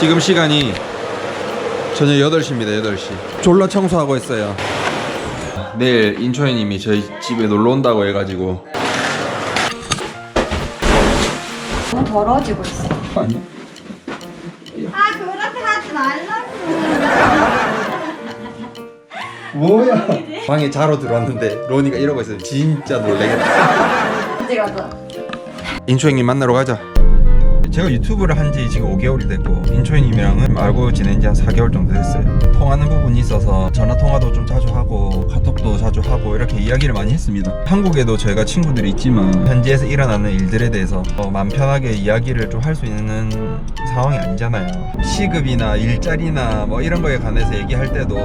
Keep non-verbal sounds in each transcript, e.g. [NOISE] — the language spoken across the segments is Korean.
지금 시간이 저녁 8시입니다 8시. 졸라 청소하고 있어요. 내일 인초이님이 저희 집에 놀러 온다고 해가지고. 너무 더러워지고 있어. 아니. 아 그렇게 하지 말라고. 뭐야? 방에 자러 들어왔는데 로니가 이러고 있어요. 진짜 놀래겠다. 어디 가자. 인초이님 만나러 가자 제가 유튜브를 한 지 지금 5개월이 됐고 인초이님이랑은 알고 지낸 지 한 4개월 정도 됐어요. 통하는 부분이 있어서 전화 통화도 좀 자주 하고 카톡도 자주 하고 이렇게 이야기를 많이 했습니다. 한국에도 저희가 친구들이 있지만 현지에서 일어나는 일들에 대해서 어, 마음 편하게 이야기를 좀 할 수 있는 상황이 아니잖아요. 시급이나 일자리나 뭐 이런 거에 관해서 얘기할 때도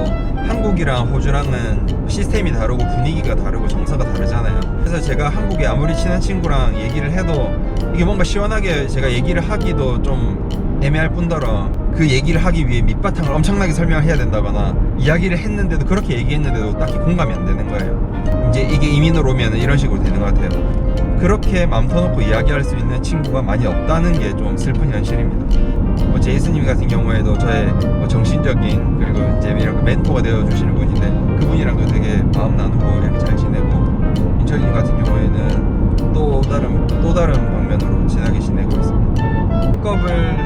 한국이랑 호주랑은 시스템이 다르고 분위기가 다르고 정서가 다르잖아요. 그래서 제가 한국에 아무리 친한 친구랑 얘기를 해도 이게 뭔가 시원하게 제가 얘기를 하기도 좀 애매할 뿐더러 그 얘기를 하기 위해 밑바탕을 엄청나게 설명을 해야 된다거나 이야기를 했는데도 그렇게 얘기했는데도 딱히 공감이 안 되는 거예요. 이제 이게 이민으로 오면 이런 식으로 되는 것 같아요. 그렇게 맘 터놓고 이야기할 수 있는 친구가 많이 없다는 게 좀 슬픈 현실입니다. 뭐 제이스님 같은 경우에도 저의 뭐 정신적인 그리고 이제 이런 멘토가 되어 주시는 분인데 그분이랑도 되게 마음 나누고 이렇게 잘 지내고 인철님 같은 경우에는 또 다른 또 다른 방면으로 친하게 지내고 있습니다. 픽업을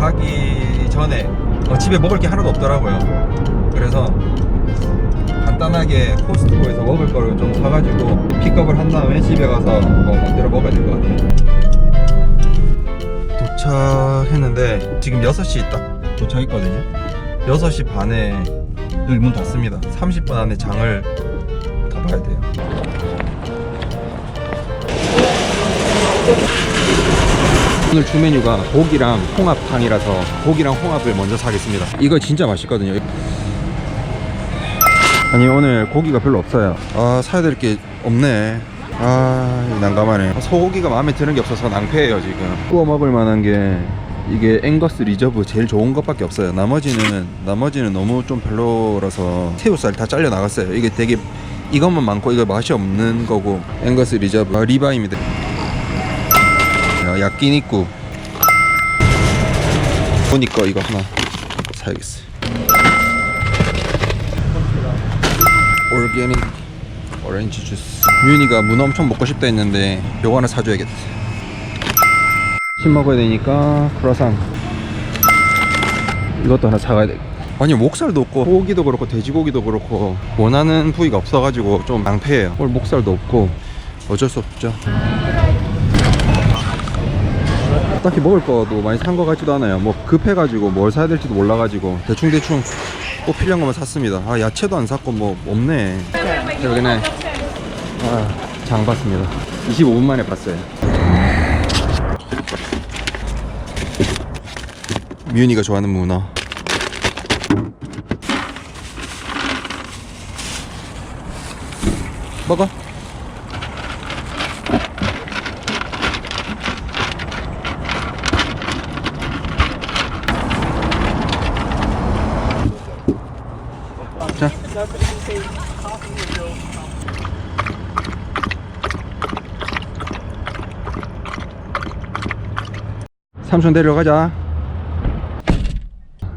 가기 전에 어, 집에 먹을 게 하나도 없더라고요. 그래서 간단하게 코스트코에서 먹을 거를 좀 사가지고 픽업을 한 다음에 집에 가서 뭐 만들어 먹어야 될 것 같아요. 도착했는데 지금 6시 딱 도착했거든요 6시 반에 문 닫습니다 30분 안에 장을 다 봐야 돼요 오늘 주 메뉴가 고기랑 홍합탕이라서 고기랑 홍합을 먼저 사겠습니다. 이거 진짜 맛있거든요. 아니 오늘 고기가 별로 없어요. 아 사야 될 게 없네. 아 난감하네. 소고기가 마음에 드는 게 없어서 낭패예요 지금. 구워 먹을 만한 게 이게 앵거스 리저브 제일 좋은 것밖에 없어요. 나머지는 나머지는 너무 좀 별로라서 새우살 다 잘려 나갔어요. 이게 되게 이것만 많고 이거 맛이 없는 거고 앵거스 리저브. 아, 리바입니다 야, 야끼 니꾸. 보니까 이거 하나 사야겠어요. 올게닉 오렌지 주스. 유인이가 문어 엄청 먹고 싶다 했는데 요거 하나 사줘야겠다 심 먹어야 되니까 크라상. 이것도 하나 사가야 돼. 아니 목살도 없고 소고기도 그렇고 돼지고기도 그렇고 원하는 부위가 없어가지고 좀 낭패예요. 오늘 목살도 없고. 어쩔 수 없죠 딱히 먹을 거도 많이 산 거 같지도 않아요. 뭐 급해가지고 뭘 사야 될지도 몰라가지고 대충대충 꼭 필요한 것만 샀습니다. 아 야채도 안 샀고 뭐 없네. 여기는 아, 장 봤습니다. 25분 만에 봤어요. 미윤이가 좋아하는 문어. 먹어 삼촌 데려가자.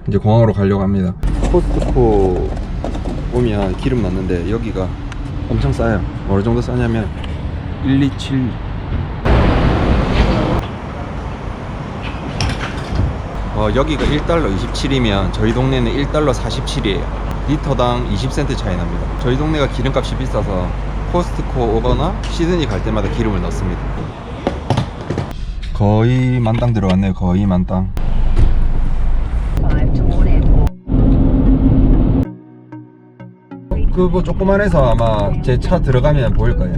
이제 공항으로 가려고 합니다. 코스트코 오면 기름 넣는데 여기가 엄청 싸요. 어느 정도 싸냐면 127. 어, 여기가 1달러 27이면 저희 동네는 1달러 47이에요. 리터당 20센트 차이 납니다. 저희 동네가 기름값이 비싸서 코스트코 오거나 시드니 갈 때마다 기름을 넣습니다. 거의 만땅 들어왔네요. 거의 만땅. 그거 조그만 해서 아마 제 차 들어가면 보일 거예요.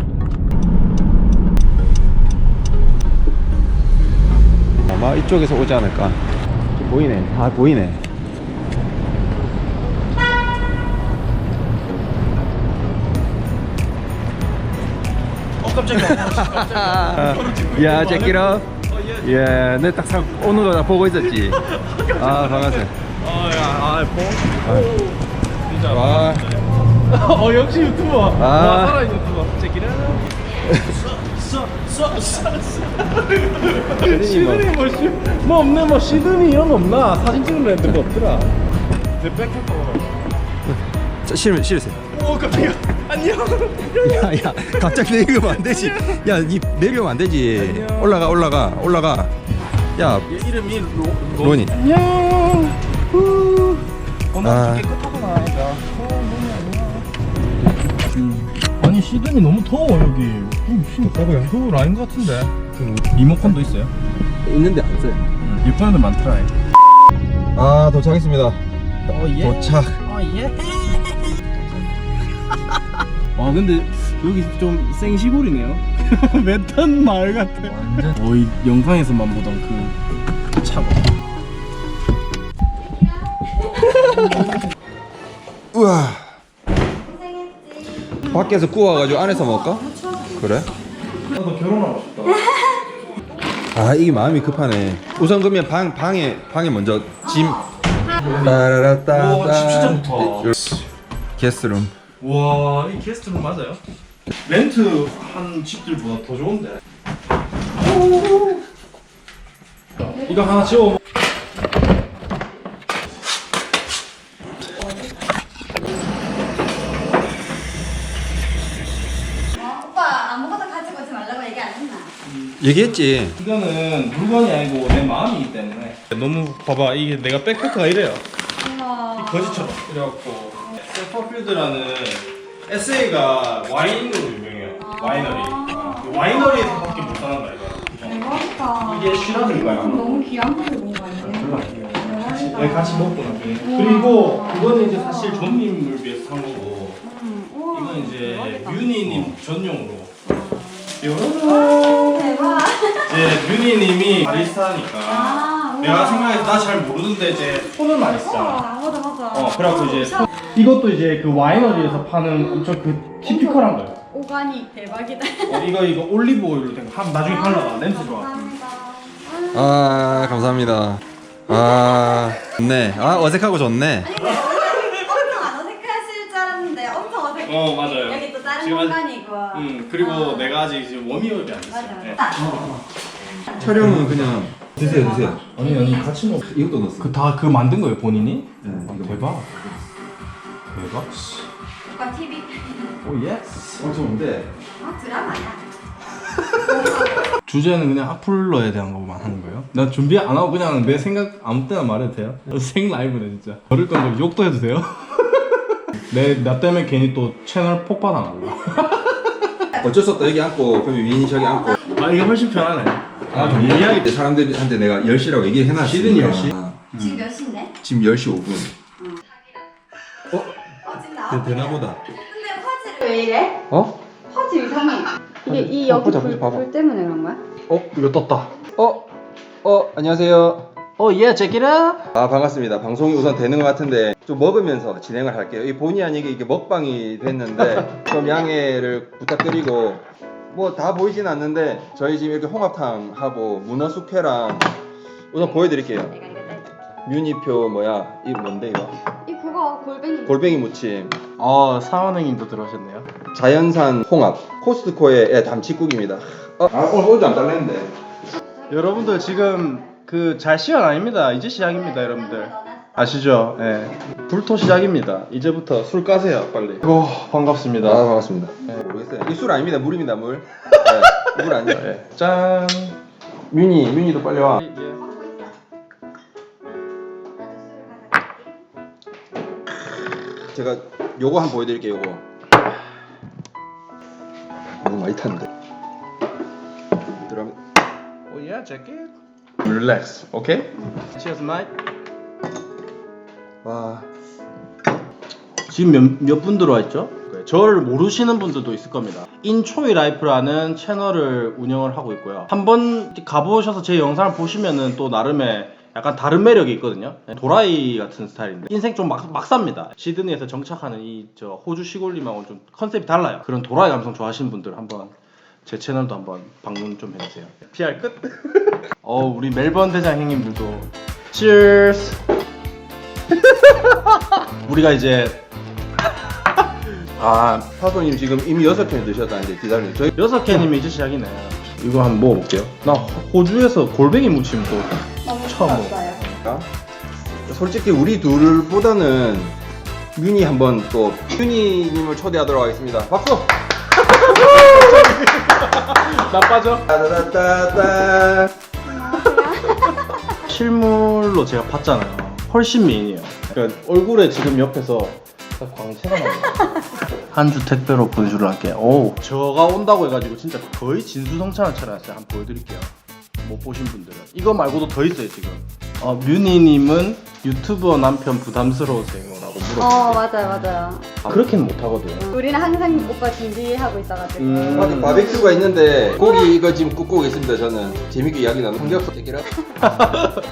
아마 이쪽에서 오지 않을까. 보이네. 다 보이네. 어 깜짝이야. [LAUGHS] 야, 제끼라. 예, 내 딱 오는 거 다 보고 있었지. [LAUGHS] 아, 반갑습니다. 아 야 아 뽕. 진짜. 와, [LAUGHS] 어 역시 유튜버. 아. 와 살아 유튜버. 제기라. 시드니 뭐, 시, 뭐 없네 뭐 시드니 이런 거 없나? 사진 찍으려 했는데 뭐 없더라. 내 백패커. 자, 실으면 실으세요. 오 깜짝이야. 안녕. 야야 갑자기 내리면 안 되지. 야니 내리면 안 되지. 안녕. 올라가 올라가 올라가. 야 얘 이름이 로, 로 로니. 안녕. 후. 오늘 아. 깨끗하구나. 어, 로니 안녕. 아니 시드니 너무 더워 여기. 음, 씨, 봐봐요. 그 라인 같은데. 그 리모컨도 있어요. 있는데 안 써요. 일본에도 많더라. 아 도착했습니다. 어 예. 도착. 어 예. 아 근데 여기 좀 생시골이네요. 메탄 마을 같아. 완전. 어이 영상에서만 보던 그 차고. 우와. 밖에서 구워가지고 안에서 먹을까? 그래? 나도 결혼하고 싶다. 아 이게 마음이 급하네. 우선 그러면 방 방에 방에 먼저 짐. 따라라따. 오, 집 진짜 좋다. 게스트룸. 와, 이 게스트룸 맞아요? 렌트 한 집들보다 더 좋은데. 이거 하나 지워. 어, 오빠 아무것도 가지고 오지 말라고 얘기 안 했나? 얘기했지. 이거는 물건이 아니고 내 마음이기 때문에. 너무 봐봐, 이게 내가 백패커가 이래요. 우와. 거지처럼. 그래갖고 세퍼필드라는 SA가 와인으로 유명해요. 와이너리. 어, 그 와이너리에서밖에 못 사는다 이거. 대박이다. 이게 시라즈인가요? 너무 귀한 거를 본거 아니에요? 별로 아니에요. 대박이다. 네, 같이 먹고 나중에. 그리고 그거는 이제 사실 존님을 위해서 산 거고, 음, 우와. 이건 이제 대박이다. 뮤니님 전용으로. 요런. 대박. 이제 뮤니님이 바리스타니까. 아, 내가. 생각해서 나 잘 모르는데 이제 손을 많이 쓰잖아. 우와, 맞아 맞아. 어, 그래갖고 이제 진짜 이것도 이제 그 와이너리에서 파는 엄청 그 티피컬한 거예요. 오가닉 대박이다. 어, 이거 이거 올리브 오일로 된 거. 한 나중에 발라봐. 냄새 좋아. 감사합니다. 아 감사합니다. 아 좋네. 아 어색하고 좋네. 아니 근데 원래 엄청 안 어색하실 줄 알았는데 엄청 어색해. 어 맞아요. 여기 또 다른 지금 공간이고. 음 그리고 아. 내가 아직 지금 워밍업이 안 됐어요. 네. 맞아. 촬영은 그냥 드세요 드세요. 아니 아니 같이 먹. 이것도 넣었어. 그다 그 만든 거예요 본인이? 네, 아, 이거 대박. 대박. 오빠 TV. 오 예스. 어 좋은데. 아 드라마야. 주제는 그냥 악플러에 대한 것만 하는 거예요? 난 준비 안 하고 그냥 내 생각 아무 때나 말해도 돼요? 생 라이브네 진짜. 어릴 건데 욕도 해도 돼요? [LAUGHS] 내 나 때문에 괜히 또 채널 폭발 안 할라. 어쩔 수 없다 여기 앉고 그럼 위인이 저기 앉고. 아 이게 훨씬 편하네. 아좀 얘기하기 때 사람들한테 내가 10시라고 얘기를 해놨으니까. 시드니 10시? 아, 지금 몇 시인데? 지금 10시 5분. 어? 어 지금 나와. 되, 되나 보다. 근데 화질 왜 이래? 어? 화질 이상해. 이게 이 어, 여기 보자, 불, 보자, 봐봐. 불 때문에 그런 거야? 어 이거 떴다. 어? 어 안녕하세요. 어 예, check it out. 아 반갑습니다. 방송이 우선 되는 것 같은데 좀 먹으면서 진행을 할게요. 이 본의 아니게 이게 먹방이 됐는데 [LAUGHS] 좀 양해를 부탁드리고 뭐 다 보이진 않는데 저희 지금 이렇게 홍합탕 하고 문어 숙회랑 우선 보여드릴게요. 내가 이거 다 뮤니표 뭐야 이 뭔데 이거 이 그거 골뱅이. 골뱅이 무침 어 사원행님도 들어오셨네요. 자연산 홍합 코스트코의 예, 담치국입니다. 어, 아 오늘 오늘 안 잘렸는데. 여러분들 지금 그 잘 시간 아닙니다. 이제 시작입니다, 여러분들. 아시죠? 예. 불토 시작입니다. 이제부터 술 까세요, 빨리. 오, 반갑습니다. 아 반갑습니다. 네. 모르겠어요. 이 술 아닙니다. 물입니다 물. 네, 물 아니에요. 예. 짠. 뮤니 뮤니도 빨리 와. 예. 제가 요거 한번 보여드릴게요 요거 너무 많이 탔는데 그럼 오, 예, check it. Relax, 오케이? Cheers, mate. 와 지금 몇, 몇 분 들어와 있죠? 저를 모르시는 분들도 있을 겁니다. 인초이 라이프라는 채널을 운영을 하고 있고요. 한번 가보셔서 제 영상을 보시면은 또 나름의 약간 다른 매력이 있거든요. 도라이 같은 스타일인데 인생 좀 막, 막삽니다. 시드니에서 정착하는 이 저 호주 시골님하고는 좀 컨셉이 달라요. 그런 도라이 감성 좋아하시는 분들 한번 제 채널도 한번 방문 좀 해주세요. PR 끝. [LAUGHS] 어 우리 멜번 대장 형님들도 Cheers. [LAUGHS] 우리가 이제 아 파소님 지금 이미 여섯 캔 드셨다는데 기다려요 저희 여섯 개님이 이제 시작이네. 이거 한번 먹어볼게요. 나 호주에서 골뱅이 무침 또 너무 처음 좋았어요. 솔직히 우리 둘보다는 윤이 한번 또 윤이님을 초대하도록 하겠습니다. 박수! [LAUGHS] 나 빠져. 따다다다다. 실물로 제가 봤잖아요. 훨씬 미인이에요. 그러니까 얼굴에 지금 옆에서 딱 광채가 나요. [LAUGHS] 한 주 택배로 보여주려 할게요. 오, 저가 온다고 해가지고 진짜 거의 진수성찬을 차려놨어요. 한번 보여드릴게요. 못 보신 분들은 이거 말고도 더 있어요 지금. 어, 뮤니님은 유튜버 남편 부담스러우세요라고 물어. 어 맞아요 맞아요. 그렇게는 못 하거든. 우리는 항상 오빠 준비하고 있어가지고. 음. 아직 바베큐가 있는데 고기 이거 지금 굽고 있습니다. 저는 재밌게 이야기 나누는 삼겹살 얘기라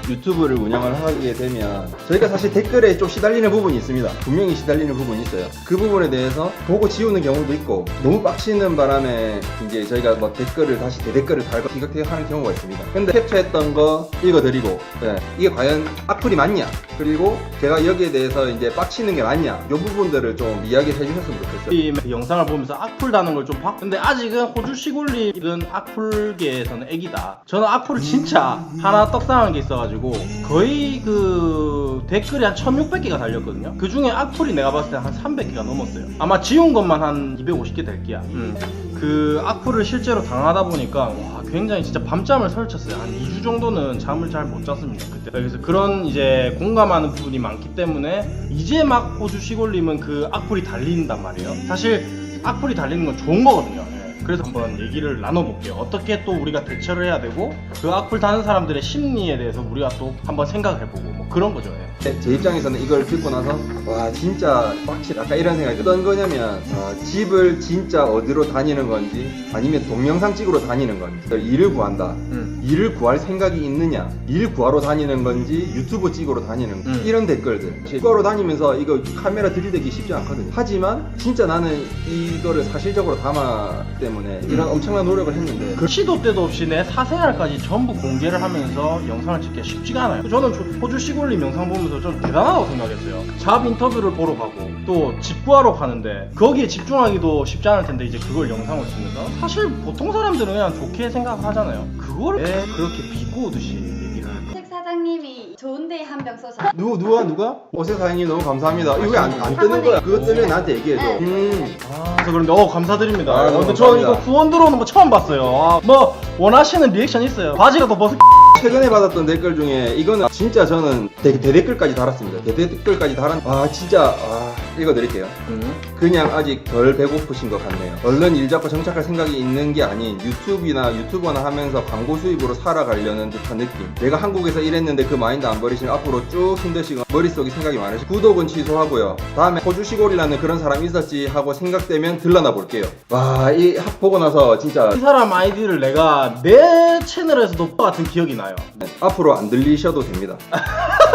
유튜브를 운영을 하게 되면 저희가 사실 댓글에 좀 시달리는 부분이 있습니다. 분명히 시달리는 부분이 있어요. 그 부분에 대해서 보고 지우는 경우도 있고 너무 빡치는 바람에 이제 저희가 뭐 댓글을 다시 대댓글을 달고 티격태격하는 경우가 있습니다. 근데 캡처했던 거 읽어드리고 네, 이게 과연 악플이 맞냐 그리고 제가 여기에 대해서 이제 빡치는 게 맞냐 이 부분들을 좀 이야기를 해주셨으면 좋겠어요. 이 영상을 보면서 악플 다는 걸 좀 봤. 근데 아직은 호주 시골리는 악플계에서는 애기다. 저는 악플을 진짜 하나 떡상한 게 있어가지고 거의 그 댓글이 한 1600개가 달렸거든요. 그 중에 악플이 내가 봤을 때 한 300개가 넘었어요. 아마 지운 것만 한 250개 될 게야. 음. 그 악플을 실제로 당하다 보니까 와 굉장히 진짜 밤잠을 설쳤어요. 한 2주 정도는 잠을 잘 못 잤습니다. 그때. 그래서 그런 이제 공감하는 부분이 많기 때문에 이제 막 호주 시골님은 그 악플이 달린단 말이에요. 사실 악플이 달리는 건 좋은 거거든요. 예. 그래서 한번 얘기를 나눠볼게요. 어떻게 또 우리가 대처를 해야 되고 그 악플 다는 사람들의 심리에 대해서 우리가 또 한번 생각을 해보고 뭐 그런 거죠. 예. 제 입장에서는 이걸 듣고 나서 와 진짜 빡치다 약간 이런 생각이 어떤 거냐면 어, 집을 진짜 어디로 다니는 건지 아니면 동영상 찍으러 다니는 건지 일을 구한다 음. 일을 구할 생각이 있느냐 일 구하러 다니는 건지 유튜브 찍으러 다니는 건지 음. 이런 댓글들 찍으러 다니면서 이거 카메라 들이대기 쉽지 않거든요 하지만 진짜 나는 이거를 사실적으로 담아 때문에 이런 엄청난 노력을 했는데 그 시도 때도 없이 내 사생활까지 전부 공개를 하면서 영상을 찍기가 쉽지가 않아요. 저는 저- 호주 시골림 영상 보면서 좀 대단하다고 생각했어요. 잡 인터뷰를 보러 가고 또 집 구하러 가는데 거기에 집중하기도 쉽지 않을 텐데 이제 그걸 영상을 찍는다? 사실 보통 사람들은 그냥 좋게 생각을 하잖아요. 그걸 왜 그렇게 비꼬듯이 얘기를 할까? 책 사장님이 좋은데 한 병 써서. 누구 누가 누가? 오세 사장님 너무 감사합니다 이거 왜안안 뜨는 거야 그것 때문에 나한테 얘기해줘 네. 음. 아, 그래서 그런데 어 감사드립니다. 아, 어, 너무 근데 저 감사합니다. 이거 후원 들어오는 거 처음 봤어요. 아, 뭐 원하시는 리액션 있어요. 바지가 더 벗을 [LAUGHS] 최근에 받았던 댓글 중에 이거는 진짜 저는 대, 대댓글까지 달았습니다. 대댓글까지 달았. 아 진짜 아 읽어드릴게요. 음. 그냥 아직 덜 배고프신 것 같네요. 얼른 일 잡고 정착할 생각이 있는 게 아닌 유튜브나 유튜버나 하면서 광고 수입으로 살아가려는 듯한 느낌. 내가 한국에서 일했는데 그 마인드 안 버리시면 앞으로 쭉 힘드시고 머릿속에 생각이 많으시고 구독은 취소하고요. 다음에 호주 시골이라는 그런 사람 있었지 하고 생각되면 들러나 볼게요. 와이 보고 나서 진짜 이 사람 아이디를 내가 내 채널에서도 같은 기억이 나요. 네, 앞으로 안 들리셔도 됩니다. [LAUGHS]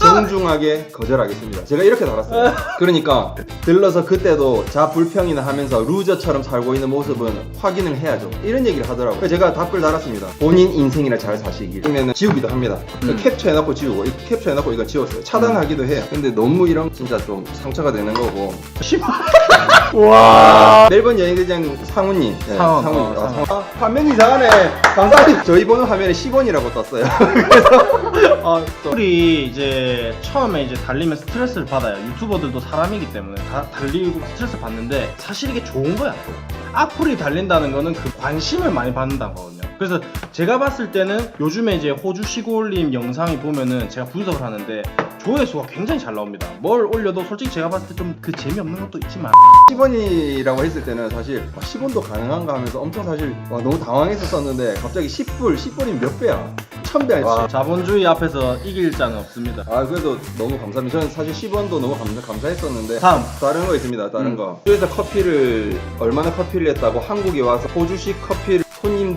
정중하게 거절하겠습니다. 제가 이렇게 달았어요. 그러니까 들러서 그때도 자 불평이나 하면서 루저처럼 살고 있는 모습은 확인을 해야죠. 이런 얘기를 하더라고요. 그래서 제가 답글 달았습니다. 본인 인생이나 잘 사시길. 그러면 지우기도 합니다. 음. 캡처해놓고 지우고 이 캡처해놓고 이거 지웠어요. 차단하기도 해요. 근데 너무 이런 진짜 좀 상처가 되는 거고. [LAUGHS] 와. 멜번 여행대장 상우님. 네, 상원, 상우님. 어, 아, 상원. 상원. 아, 화면이 이상하네. 감사합니다. 저희 보는 화면에 10원이라고 떴어요. [LAUGHS] 아, 우리 이제 처음에 이제 달리면 스트레스를 받아요. 유튜버들도 사람이기 때문에 다 달리고 스트레스 받는데 사실 이게 좋은 거야 또. 악플이 달린다는 거는 그 관심을 많이 받는다는 거거든요. 그래서 제가 봤을 때는 요즘에 이제 호주 시골님 영상이 보면은 제가 분석을 하는데 조회수가 굉장히 잘 나옵니다. 뭘 올려도 솔직히 제가 봤을 때 좀 그 재미없는 것도 있지만 10원이라고 했을 때는 사실 10원도 가능한가 하면서 엄청 사실 와, 너무 당황했었었는데 갑자기 10불, 10불이면 몇 배야? 1000배 아니지? 와, 자본주의 앞에서 이길 자는 없습니다. 아 그래도 너무 감사합니다. 저는 사실 10원도 너무 감사, 감사했었는데 다음. 다른 거 있습니다. 다른 음. 거. 호주에서 커피를 얼마나 커피를 했다고 한국에 와서 호주식 커피를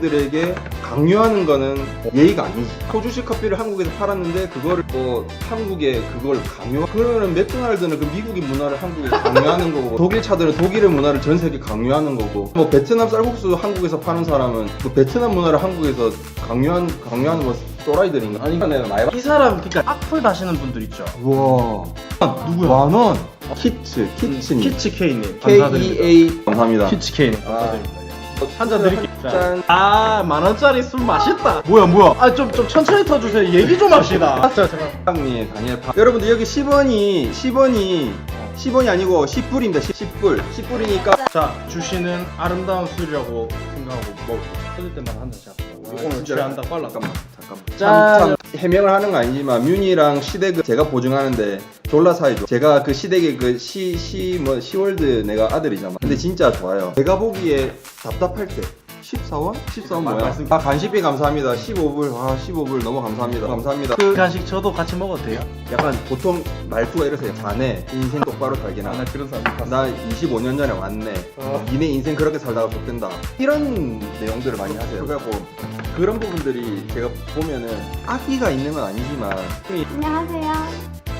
손님들에게 강요하는 거는 예의가 아니지. 호주식 커피를 한국에서 팔았는데 그거를 또 한국에 그걸 강요. 그러면 맥도날드는 그 미국의 문화를 한국에 강요하는 거고 [LAUGHS] 독일 차들은 독일의 문화를 전 세계 강요하는 거고 뭐 베트남 쌀국수 한국에서 파는 사람은 그 베트남 문화를 한국에서 강요한 강요하는 뭐 또라이들인가? 아니 내가 많이 봤. 이 사람 그러니까 악플 다시는 분들 있죠. 와. 누구야? 만 원. 키츠, 키츠님. 키츠 K님 K 감사드립니다. E A 감사합니다. 키츠 K님 아. 감사드립니다. 예. 한잔 드릴게요. 짠. 아, 만 원짜리 술 맛있다. 뭐야, 뭐야? 아, 좀, 좀 천천히 터주세요. 얘기 좀 합시다. 자, 잠깐. 형님 다니엘 파. 여러분들 여기 10원이 10원이 10원이 아니고 10불입니다. 10, 불 10불이니까 자, 주시는 아름다운 술이라고 생각하고 먹을게요. 터질 때마다 한 잔씩. 우리 오늘 취한다 빨라. 잠깐만 잠깐만. 짠. 참, 참 해명을 하는 거 아니지만 뮤니랑 시댁을 제가 보증하는데 졸라 사이좋. 제가 그 시댁의 그시 시 뭐 시월드 내가 아들이잖아. 근데 진짜 좋아요. 제가 보기에 답답할 때 14원? 14원 뭐야? 말씀- 아 간식비 감사합니다. 15불. 아 15불 너무 감사합니다. 감사합니다. 그 간식 저도 같이 먹어도 돼요? 약간 보통 말투가 이러세요. 자네 인생 똑바로 살기나. 아, 나 그런 사람 봤어. 나 25년 전에 왔네. 어. 니네 인생 그렇게 살다가 좋된다. 이런 내용들을 많이 하세요. 그래갖고 그런 부분들이 제가 보면은 악의가 있는 건 아니지만 이 안녕하세요.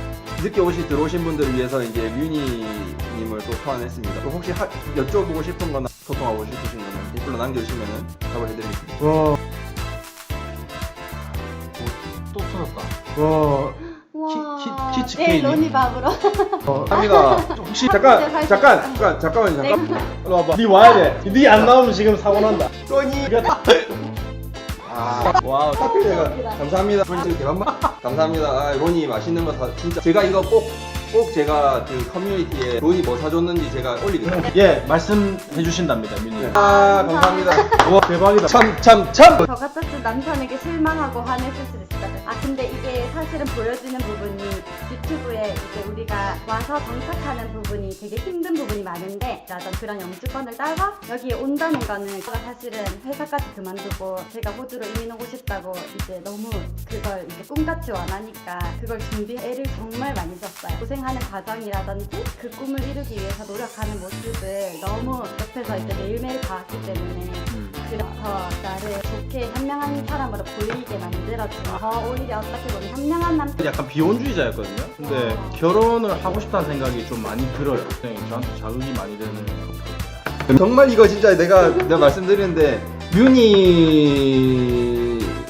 늦게 오시 들어오신 분들을 위해서 이제 뮤니님을 또 소환했습니다. 또 혹시 하, 여쭤보고 싶은 거나 소통하고 싶으신 거는 댓글로 남겨주시면은 답을 해드리겠습니다. 와. 또 터졌다. 와. 와. 키- 키치 네, 케이크. 로니 밥으로. 합니다. 혹시 잠깐, 살수 잠깐, 있어요. 잠깐, 네. 잠깐. 일로 와봐. 니 와야 돼. 니안 나오면 지금 사고 난다. 로니. 아, 와우. 하필 제가 감사합니다. 로니 대만만 감사합니다. 아, 로니 맛있는 거 사, 진짜 제가 이거 꼭, 꼭 제가 그 커뮤니티에 로니 뭐 사줬는지 제가 올리겠습니다. 예, 말씀해 주신답니다, 민님. 아, 감사합니다. [LAUGHS] 와, 대박이다. 참, 참, 참. 저 같았으면 남편에게 실망하고 화냈을 수도 있을 것 같아요. 아 근데 이게 사실은 보여지는 부분이 유튜브에 이제 우리가 와서 정착하는 부분이 되게 힘든 부분이 많은데 어떤 그런 영주권을 따서 여기에 온다는 거는 제가 사실은 회사까지 그만두고 제가 호주로 이민 오고 싶다고 이제 너무 그걸 이제 꿈같이 원하니까 그걸 준비 애를 정말 많이 썼어요. 고생 하는 과정이라든지 그 꿈을 이루기 위해서 노력하는 모습을 너무 옆에서 이제 매일매일 봐왔기 때문에 그래서 나를 좋게 현명한 사람으로 보이게 만들어주는 더 오히려 어떻게 보면 현명한 남편 약간 비혼주의자였거든요. 근데 어. 결혼을 하고 싶다는 생각이 좀 많이 들어요. 네, 저한테 자극이 많이 되는 커플입니다. 정말 이거 진짜 내가 내가 말씀드리는데 뮤니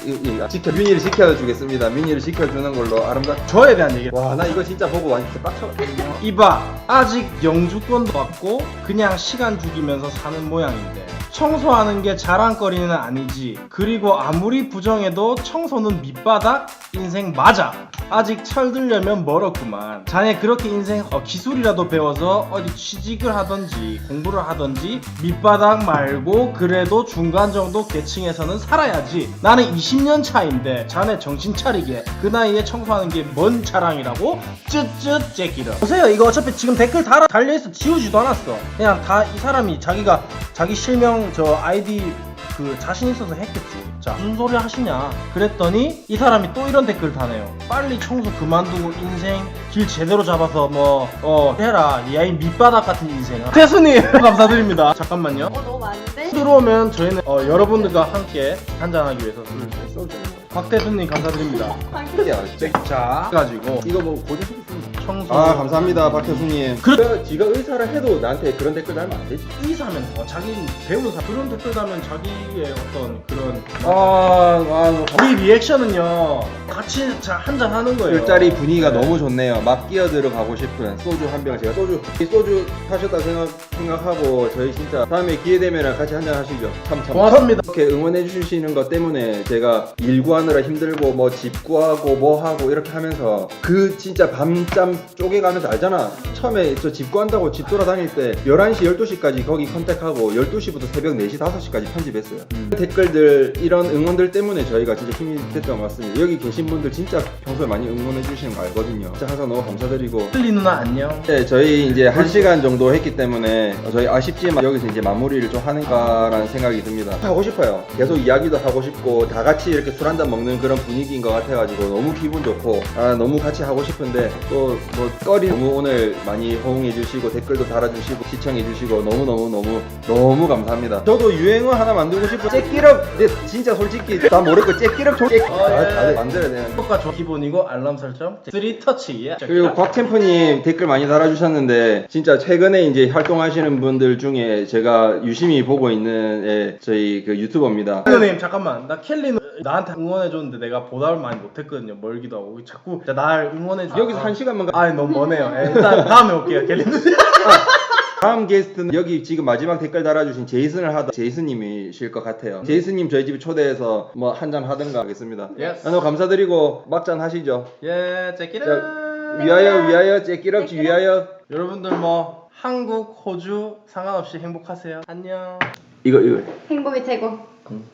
이- 이- 지켜 뮤니를 지켜주겠습니다. 뮤니를 지켜주는 걸로 아름답. 저에 대한 얘기. 와 나 이거 진짜 보고 완전 빡쳤거든요. 이봐, 아직 영주권도 받고 그냥 시간 죽이면서 사는 모양인데 청소하는 게 자랑거리는 아니지. 그리고 아무리 부정해도 청소는 밑바닥 인생 맞아. 아직 철들려면 멀었구만. 자네 그렇게 인생 어, 기술이라도 배워서 어디 취직을 하던지 공부를 하던지 밑바닥 말고 그래도 중간 정도 계층에서는 살아야지. 나는 20년 차인데 자네 정신 차리게 그 나이에 청소하는 게 뭔 자랑이라고? 쯧쯧 째끼려. 보세요 이거 어차피 지금 댓글 달아 달려있어 지우지도 않았어. 그냥 다 이 사람이 자기가 자기 실명 저 아이디 그 자신 있어서 했겠지. 자, 무슨 소리 하시냐? 그랬더니 이 사람이 또 이런 댓글 다네요. 빨리 청소 그만두고 인생 길 제대로 잡아서 뭐, 어, 해라. 야이 밑바닥 같은 인생아. 태수님, [LAUGHS] 감사드립니다. 잠깐만요. 어 너무 많은데? 들어오면 저희는 어, 여러분들과 함께 한잔하기 위해서 술을 쏘죠. 박태수님 감사드립니다. [LAUGHS] 자, 가지고 이거 뭐 고정시켰습니다. 청소. 아 감사합니다 박효수님. 그래- 지가, 지가 의사를 해도 나한테 그런 댓글 달면 안 되지. 의사면 어, 자기 배우는 사 그런 댓글 다면 자기의 어떤 그런 아 아 이 리액션은요 같이 한잔 하는 거예요. 술자리 분위기가 네. 너무 좋네요. 막 끼어들어 가고 싶은 소주 한 병 제가 소주 이 소주 하셨다 생각 생각하고 저희 진짜 다음에 기회 되면 같이 한잔 하시죠. 참 참. 고맙습니다. 이렇게 응원해 주시는 것 때문에 제가 일 구하느라 힘들고 뭐 집 구하고 뭐 하고 이렇게 하면서 그 진짜 밤잠 쪼개가면서 알잖아 처음에 저 집 구한다고 집 돌아다닐 때 11시 12시까지 거기 컨택하고 12시부터 새벽 4시 5시까지 편집했어요 댓글들 이런 응원들 때문에 저희가 진짜 힘이 됐던 것 같습니다 여기 계신 분들 진짜 평소에 많이 응원해 주시는 거 알거든요 진짜 항상 너무 감사드리고 틀리 누나 안녕. 네, 저희 이제 한 시간 정도 했기 때문에 저희 아쉽지만 여기서 이제 마무리를 좀 하는가라는 생각이 듭니다. 하고 싶어요. 계속 이야기도 하고 싶고 다 같이 이렇게 술 한 잔 먹는 그런 분위기인 것 같아가지고 너무 기분 좋고 아 너무 같이 하고 싶은데 또뭐 꺼리 너무 오늘 많이 호응해 주시고 댓글도 달아주시고 시청해 주시고 너무 너무 너무 너무 감사합니다. 저도 유행어 하나 만들고 싶어. 째끼럽 근데 진짜 솔직히 다 모르고 째끼럽 조. 어, 아, 예. 다들 만들어야 되는. 구독과 저 기본이고 알람 설정 3 터치 예. 그리고 곽템프님 댓글 많이 달아주셨는데 진짜 최근에 이제 활동하시 하시는 분들 중에 제가 유심히 보고 있는 예, 저희 그 유튜버입니다. 선생님 잠깐만 나 켈리는 나한테 응원해줬는데 내가 보답을 많이 못했거든요 멀기도 하고 자꾸 날 응원해줘 아, 여기서 아. 한 시간만 가. 아 너무 머네요 예, 일단 다음에 올게요 켈리 누님 [LAUGHS] 다음 게스트는 여기 지금 마지막 댓글 달아주신 제이슨을 하다 제이슨님이실 것 같아요. 제이슨님 저희 집에 초대해서 뭐 한잔 하든가 하겠습니다. Yes. 아, 너무 감사드리고 막잔 하시죠. 예 제끼라 위하여 위하여 제끼럭지 위하여 여러분들 뭐 한국, 호주 상관없이 행복하세요. 안녕. 이거 이거. 행복이 최고. 응.